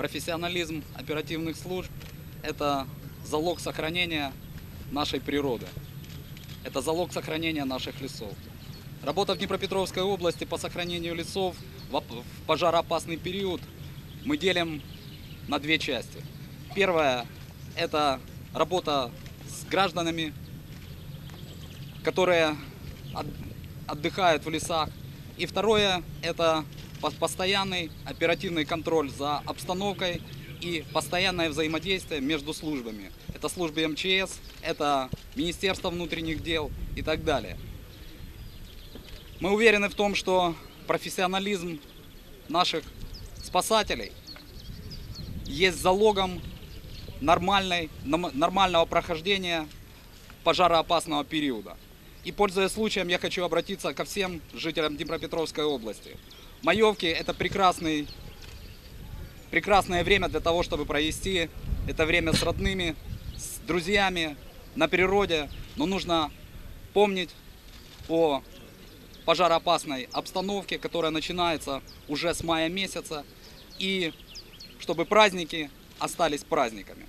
Профессионализм оперативных служб – это залог сохранения нашей природы. Это залог сохранения наших лесов. Работа в Днепропетровской области по сохранению лесов в оп- в пожароопасный период мы делим на две части. Первая – это работа с гражданами, которые от- отдыхают в лесах. И второе – это постоянный оперативный контроль за обстановкой и постоянное взаимодействие между службами. Это службы МЧС, это Министерство внутренних дел и так далее. Мы уверены в том, что профессионализм наших спасателей есть залогом нормальной, нормального прохождения пожароопасного периода. И пользуясь случаем, я хочу обратиться ко всем жителям Днепропетровской области. Маевки – это прекрасный, прекрасное время для того, чтобы провести это время с родными, с друзьями, на природе. Но нужно помнить о пожароопасной обстановке, которая начинается уже с мая месяца, и чтобы праздники остались праздниками.